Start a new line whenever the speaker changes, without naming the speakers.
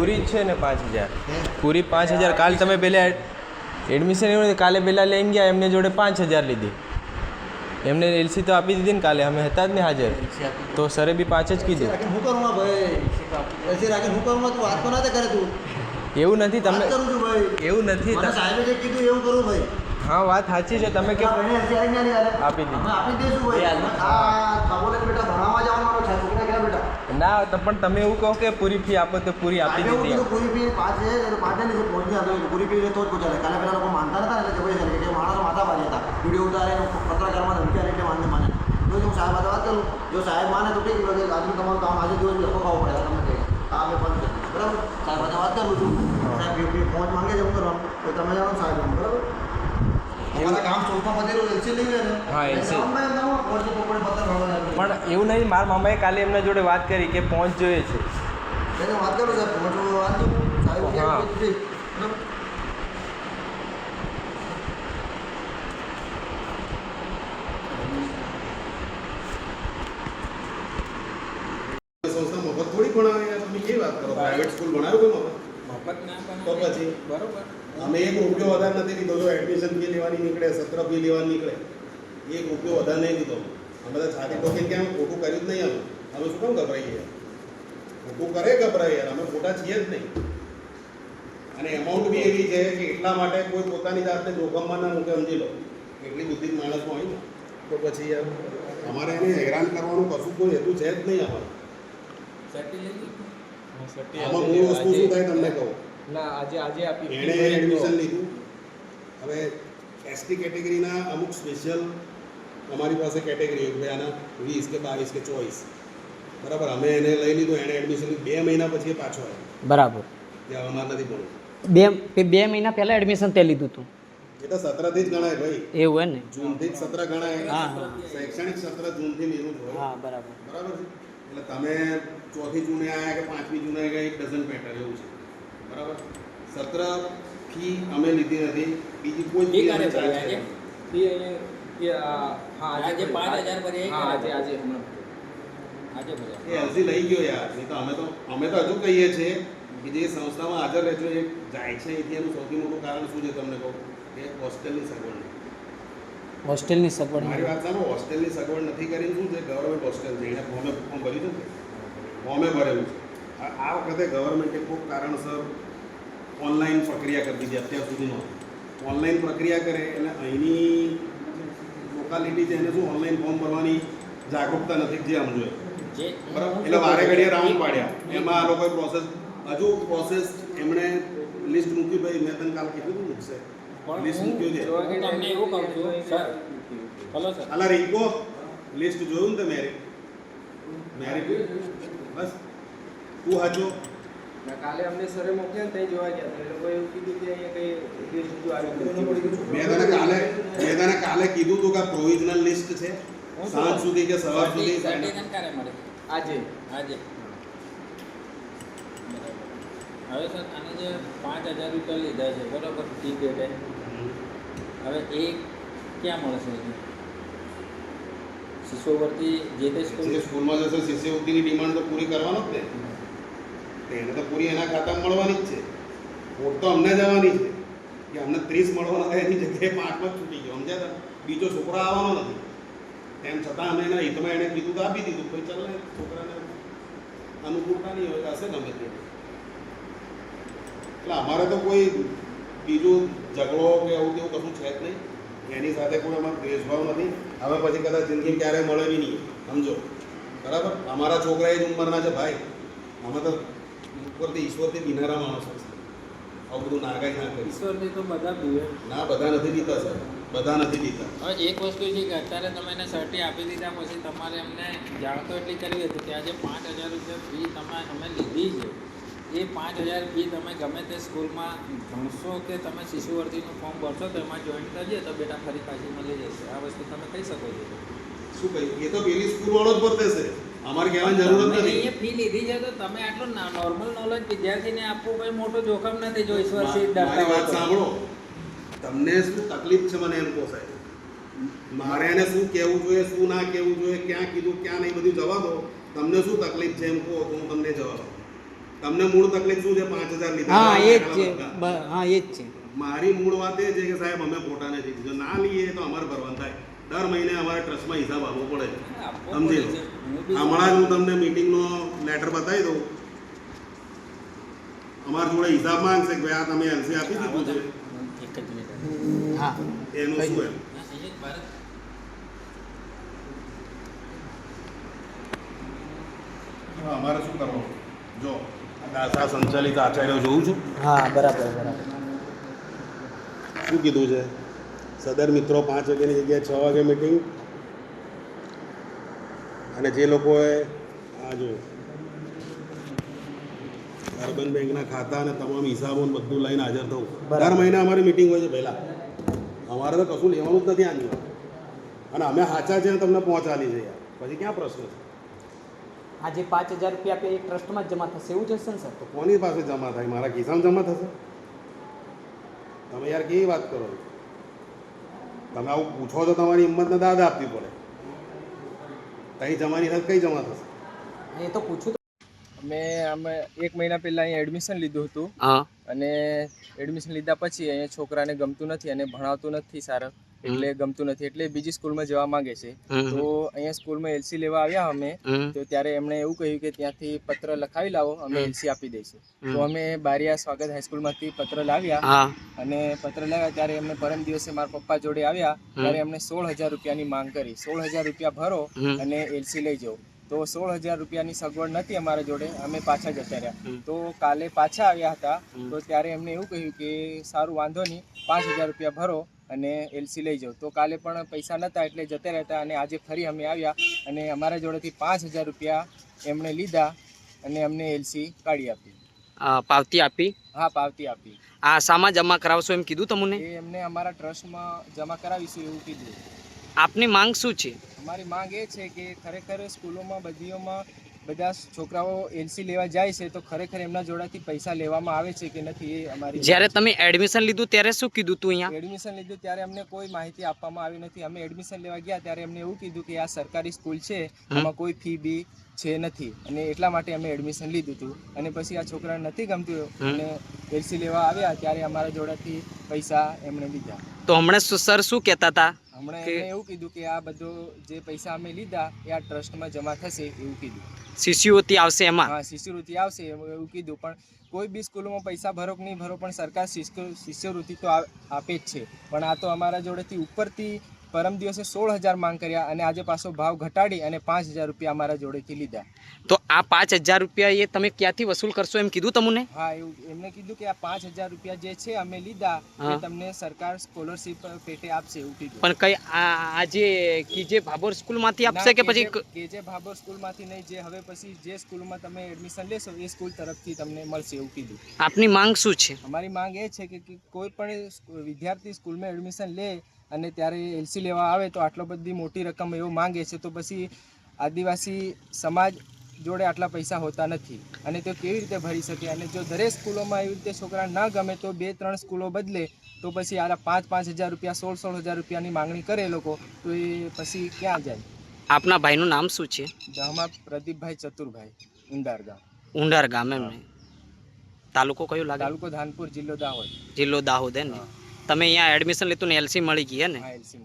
પૂરી
છે ને પાંચ હજાર? પૂરી પાંચ હજાર. કાલ તમે પહેલા એડમિશન એવું કાલે પહેલાં લઈને ગયા એમને જોડે પાંચ હજાર લીધી. એમને એલસી તો આપી દીધી ને કાલે. અમે હતા જ ને હાજર. તો સરે બી પાંચ જ કીધું.
હું કરું ભાઈ? હું કરું? તું વાત તો ના કરે તું.
એવું નથી. તમે
કરું છું ભાઈ.
એવું નથી.
સાહેબે જે કીધું એવું કરું ભાઈ.
હા વાત સાચી છે. તમે કે. આપી દીધી.
આપી દઈશું ભાઈ. આ બેટા ભણાવવા જવાનો મારો છે છોકરા ગયા બેટા
ના તો પણ તમે એવું કહો કે પૂરી ફી આપો તો પૂરી આપી દીધી
પૂરી ફી પાંચ પાંચ નહીં પહોંચી આપે પૂરી ફી તો જ પહોંચાડે કાલે પેલા લોકો માનતા હતા એટલે ભાઈ કે માણસો માથા ભારી હતા. વીડિયો ઉતારે પત્રકારમાં ધમકી એટલે માનને માને. તો હું સાહેબ વાત કરું જો સાહેબ માને તો ઠીક આજે આજનું તમારું કામ આજે દિવસ લખો ખાવું પડે તમે કહે. આ અમે પણ બરાબર? સાહેબ હાથે વાત કરું છું. સાહેબ પહોંચ માંગે છે હું કરવાનું તો તમે જાણો સાહેબ બરાબર? અમારા કામ ચોખા પતેલું એલસી લઈ ને.
હા,
એલસી ના પકડે ભરવાના.
પણ એવું નહીં મારા મામાએ કાલે એમના જોડે વાત કરી કે પહોંચ જોઈએ છે.
વાત કરું સાહેબ. પહોંચો વાત કરું સાહેબ કે
હા.
બરાબર?
સંસ્થા મફત થોડી ભણાવે તમે કેવી વાત કરો? પ્રાઇવેટ સ્કૂલ ભણાવ્યું કોઈ મફત? તો પછી?
બરોબર.
અમે એક રૂપિયો વધારે નથી લીધો જો એડમિશન ફી લેવાની નીકળે સત્ર ફી લેવાની નીકળે એક રૂપિયો વધારે નહીં લીધો અમે બધા છાતી ટોકીને ક્યાં ખોટું કર્યું જ નહીં અમે અમે શું કેમ ગભરાઈએ? ખોટું કરે ગભરાય યાર અમે ખોટા છીએ જ નહીં. અને એમાઉન્ટ બી એવી છે કે એટલા માટે કોઈ પોતાની જાતને જોખમમાં ના મૂકે સમજી લો. એટલી બુદ્ધિ માણસ હોય ને. તો પછી યાર? અમારે એને હેરાન કરવાનું કશું કોઈ હેતુ છે જ નહીં અમારે.
સર્ટી લઈ લીધું?
આમાં મૂળ વસ્તુ શું થાય તમને કહું?
ના આજે આજે આપી
એણે એડમિશન લીધું. હવે એસટી કેટેગરીના અમુક સ્પેશિયલ અમારી પાસે કેટેગરી ભાઈ આના વીસ કે બાવીસ કે ચોવીસ. બરાબર અમે એને લઈ લીધું એણે એડમિશન બે મહિના પછી પાછો આવ્યો.
બરાબર.
અમારે નથી ભણવું.
બે બે- મહિના પહેલાં એડમિશન તે લીધું હતું
એ તો સત્રથી જ ગણાય ભાઈ.
એવું હોય ને?
જૂનથી જ સત્ર ગણાય.
હા, હા.
શૈક્ષણિક સત્ર જૂનથી લીધું હોય.
હા બરાબર.
બરાબર છે? એટલે તમે ચોથી જૂને આવ્યા કે પાંચમી જૂને આવ્યા એક ડઝન પેટર એવું છે. બરાબર? સત્ર ફી અમે લીધી નથી. બીજી કોઈ
ફી
અમે
ક્યારે ભરી
charge
આજે?
કરી.
પાંચ હજાર ભરી
હા આજે? આજે હમણાં
એ અરજી લઈ ગયો યાર. નહીં તો અમે તો અમે તો હજુ કહીએ છીએ કે જે સંસ્થામાં હાજર રહેજો એ જાય છે. અહીંથી એનું સૌથી મોટું કારણ શું છે તમને કહું? કે હોસ્ટેલની સગવડ
હોસ્ટેલની સગવડ
મારી વાત સાંભળો હોસ્ટેલની સગવડ નથી કરીને શું છે? ગવર્મેન્ટ હોસ્ટેલ છે. એને ફોર્મે ફોર્મ ભર્યું છે ફોર્મે ભરેલું છે. આ વખતે ગવર્મેન્ટે ખૂબ કારણસર ઓનલાઈન પ્રક્રિયા કરી દીધી. અત્યાર સુધીનો ઓનલાઈન પ્રક્રિયા કરે એટલે અહીંની લોકાલિટી છે એને શું ઓનલાઈન ફોર્મ ભરવાની જાગૃતતા નથી જે આમ જોઈએ. બરાબર? એટલે વારે ઘડીએ રાઉન્ડ પાડ્યા. એમાં આ લોકોએ પ્રોસેસ હજુ પ્રોસેસ એમણે લિસ્ટ મૂકી ભાઈ મેં તને કાલ કીધું હતું મૂકશે લિસ્ટ મૂક્યું છે.
તમને એવું કહું છું સર હલો સર
અલા રીકો લિસ્ટ જોયું ને તે મેરિટ મેરિટ બસ. તું હાચો.
કાલે અમને સરે મોકલ્યા ને ત્યાં જોવા ગયા હતા એ લોકોએ એવું કીધું કે અહીંયા કઈ લિસ્ટ જો આવી
મેં તને કાલે મેં તને કાલે કીધું તું કે પ્રોવિઝનલ લિસ્ટ છે. સાંજ સુધી કે સવાર સુધી?
આજે.
આજે. હવે સર આને જે પાંચ હજાર રૂપિયા લીધા છે બરાબર? પેટે હવે એ ક્યાં મળશે હજી? શિષ્યવૃત્તિ જે તે સ્કૂલ
સ્કૂલમાં જશે શિષ્યવૃત્તિની ડિમાન્ડ તો પૂરી કરવાનો જ ને. એને તો પૂરી એના ખાતામાં મળવાની જ છે. વોટ તો અમને જવાની છે. કે અમને ત્રીસ મળવાના એની જગ્યાએ પાંચમાં છૂટી ગયો. સમજ્યા? બીજો છોકરો આવવાનો નથી. તેમ છતાં અમે એના હિતમાં એને કીધું તો આપી દીધું, ભાઈ ચાલ છોકરાને અનુકૂળતા નહીં હોય, હશે ગમે તે. એટલે અમારે તો કોઈ બીજું ઝઘડો કે આવું તેવું કશું છે જ નહીં. એની સાથે કોઈ અમારો દ્વેષભાવ નથી. હવે પછી કદાચ જિંદગી ક્યારેય મળે નહીં. સમજો? બરાબર? અમારા છોકરા એ જ ઉંમરના છે ભાઈ. અમે તો ઉપરથી ઈશ્વરથી બિનારા માણસો છે. આવું બધું નાગાઈ ના કરી.
ઈશ્વરની તો બધા પીવે
ના બધા નથી પીતા સર બધા નથી પીતા
હવે એક વસ્તુ છે કે અત્યારે તમે એને સર્ટી આપી દીધા પછી તમારે એમને જાણતો એટલી કરવી હતી કે આજે પાંચ હજાર રૂપિયા ફી તમે અમે લીધી છે. એ પાંચ હજાર ફી તમે ગમે તે સ્કૂલમાં ભણશો કે તમે શિશુવર્તીનું ફોર્મ ભરશો તો એમાં જોઈન કરજે તો બેટા ફરી પાછી મળી જશે. આ વસ્તુ તમે કહી શકો છો.
શું કહ્યું એ તો પેલી સ્કૂલવાળો જ ભરતે છે. અમારે કહેવાની જરૂર જ નથી.
ફી લીધી છે તો તમે આટલું નોર્મલ નોલેજ વિદ્યાર્થીને આપવું કોઈ મોટો જોખમ નથી જો ઈશ્વર
મારી વાત સાંભળો. તમને શું તકલીફ છે મને એમ કહો સાહેબ? મારે એને શું કહેવું જોઈએ શું ના કહેવું જોઈએ ક્યાં કીધું ક્યાં નહીં બધું જવા દો. તમને શું તકલીફ છે એમ કહો તો હું તમને જવાબ દઉં તમને મૂળ તકલીફ શું છે? પાંચ હજાર લીધા
હા એ જ છે. હા એ જ છે.
મારી મૂળ વાત એ છે કે સાહેબ અમે ફોટા નથી જો ના લઈએ તો અમારે ભરવાનું થાય. દર મહિને અમારે ટ્રસ્ટમાં હિસાબ આપવો પડે. સમજી લો. હમણાં જ હું તમને મીટિંગનો લેટર બતાવી દઉં. અમારા જોડે હિસાબ માંગશે કે આ તમે એલસી આપી દીધું છે. એનું શું એમ? અમારે શું કરવાનું? જો. આ દાસા સંચાલિત આચાર્ય જોઉં છું.
હા બરાબર બરાબર.
શું કીધું છે? સદર મિત્રો પાંચ વાગ્યાની જગ્યાએ છ વાગે મિટિંગ અને જે લોકોએ આ જો અર્બન બેંકના ખાતા અને તમામ હિસાબો બધું લઈને હાજર થવું. દર મહિને અમારી મિટિંગ હોય છે પહેલાં. અમારે તો કશું લેવાનું જ નથી આની અને અમે સાચા છે તમને પહોંચાડી છે યાર. પછી ક્યાં પ્રશ્ન છે?
આ જે પાંચ હજાર રૂપિયા આપે એ ટ્રસ્ટમાં જમા થશે એવું જ હશે ને સર?
તો કોની પાસે જમા થાય? મારા ખિસ્સામાં જમા થશે? તમે યાર કેવી વાત કરો તમે આવું પૂછો તો તમારી હિંમતને દાદ આપવી પડે. તઈ જમાની થાય કઈ જમા થશે
એ તો પૂછું
અમે અમે એક મહિના પહેલાં અહીંયા એડમિશન લીધું હતું.
હા.
અને એડમિશન લીધા પછી અહીંયા છોકરાને ગમતું નથી અને ભણાવતું નથી સારું. એટલે ગમતું નથી. એટલે બીજી સ્કૂલમાં જવા માંગે છે. તો અહીંયા સ્કૂલમાં એલસી લેવા આવ્યા અમે તો ત્યારે એમણે એવું કહ્યું કે ત્યાંથી પત્ર લખાવી લાવો અમે એલસી આપી દઈશું. તો અમે બારિયા સ્વાગત હાઈસ્કૂલમાંથી પત્ર લાવ્યા અને પત્ર લાવ્યા ત્યારે એમને પરમ દિવસે મારા પપ્પા જોડે આવ્યા ત્યારે એમણે સોળ હજાર રૂપિયાની માંગ કરી. સોળ હજાર રૂપિયા ભરો અને એલસી લઈ જાઓ. તો સોળ હજાર રૂપિયાની સગવડ નથી અમારા જોડે અમે પાછા જતા રહ્યા. તો કાલે પાછા આવ્યા હતા તો ત્યારે એમને એવું કહ્યું કે સારું વાંધો નહીં પાંચ હજાર રૂપિયા ભરો અને એલસી લઈ જાઓ તો કાલે પણ પૈસા નહોતા એટલે જતા રહેતા અને આજે ફરી અમે આવ્યા અને અમારા જોડેથી પાંચ હજાર રૂપિયા એમણે લીધા અને અમને એલસી કાઢી આપી.
આ પાવતી આપી?
હા પાવતી આપી.
આ શામાં જમા કરાવશો એમ કીધું તમને?
એ એમને અમારા ટ્રસ્ટમાં જમા કરાવીશું એવું કીધું.
આપની માંગ શું છે?
અમારી માંગ એ છે કે ખરેખર સ્કૂલોમાં બધીઓમાં બધા છોકરાઓ એલસી લેવા જાય છે તો ખરેખર એમના જોડાથી પૈસા લેવામાં આવે છે કે નથી એ અમારી
જ્યારે તમે એડમિશન લીધું ત્યારે શું કીધું તું અહીંયા?
એડમિશન લીધું ત્યારે અમને કોઈ માહિતી આપવામાં આવી નથી. અમે એડમિશન લેવા ગયા ત્યારે એમને એવું કીધું કે આ સરકારી સ્કૂલ છે એમાં કોઈ ફી બી છે નથી. અને એટલા માટે અમે એડમિશન લીધું હતું અને પછી આ છોકરાને નથી ગમતું અને એલસી લેવા આવ્યા ત્યારે અમારા જોડાથી પૈસા એમણે લીધા.
તો હમણાં સર શું કહેતા હતા?
હમણાં એમણે એવું કીધું કે આ બધો જે પૈસા અમે લીધા એ આ ટ્રસ્ટમાં જમા થશે એવું કીધું.
શિષ્યવૃત્તિ આવશે એમાં?
હા શિષ્યવૃત્તિ આવશે એવું એવું કીધું પણ કોઈ બી સ્કૂલોમાં પૈસા ભરો કે નહીં ભરો પણ સરકાર શિષ્ય- શિષ્યવૃત્તિ તો આપે જ છે. પણ આ તો અમારા જોડેથી ઉપરથી પરમ દિવસે સોળ હજાર માંગ કર્યા અને આજે પાછો ભાવ ઘટાડી અને પાંચ હજાર રૂપિયા અમારા જોડેથી લીધા.
તો આ પાંચ હજાર રૂપિયા એ તમે ક્યાંથી વસૂલ કરશો એમ કીધું તમને?
હા એવું એમને કીધું કે આ પાંચ હજાર રૂપિયા જે છે અમે લીધા એ તમને સરકાર સ્કોલરશિપ પેટે આપશે એવું કીધું.
પણ કઈ આ જે કીજે ભાભોર સ્કૂલમાંથી આપશે કે પછી
કેજે ભાભોર સ્કૂલમાંથી નહીં જે હવે પછી જે સ્કૂલમાં તમે એડમિશન લેશો એ સ્કૂલ તરફથી તમને મળશે એવું કીધું.
આપની માંગ શું છે?
અમારી માંગ એ છે કે કોઈ પણ વિદ્યાર્થી સ્કૂલમાં એડમિશન લે અને ત્યારે એલસી લેવા આવે તો આટલો બધી મોટી રકમ એવો માંગે છે તો પછી આદિવાસી સમાજ જોડે આટલા પૈસા હોતા નથી. અને તે કેવી રીતે ભરી શકે? અને જો દરેક સ્કૂલોમાં એવી રીતે છોકરા ના ગમે તો બે ત્રણ સ્કૂલો બદલે તો પછી આ પાંચ પાંચ હજાર રૂપિયા સોળ સોળ હજાર રૂપિયાની માંગણી કરે લોકો તો એ પછી ક્યાં જાય?
આપના ભાઈનું નામ શું છે?
દહમા પ્રદીપભાઈ ચતુરભાઈ ઉંડાર ગામ.
ઉંડાર ગામ એમ તાલુકો કયો લાગે?
તાલુકો ધાનપુર જિલ્લો દાહોદ.
જિલ્લો દાહોદ એમ ને? તમે અહીંયા એડમિશન લીધું ને એલસી મળી ગઈ હે ને?
એલસી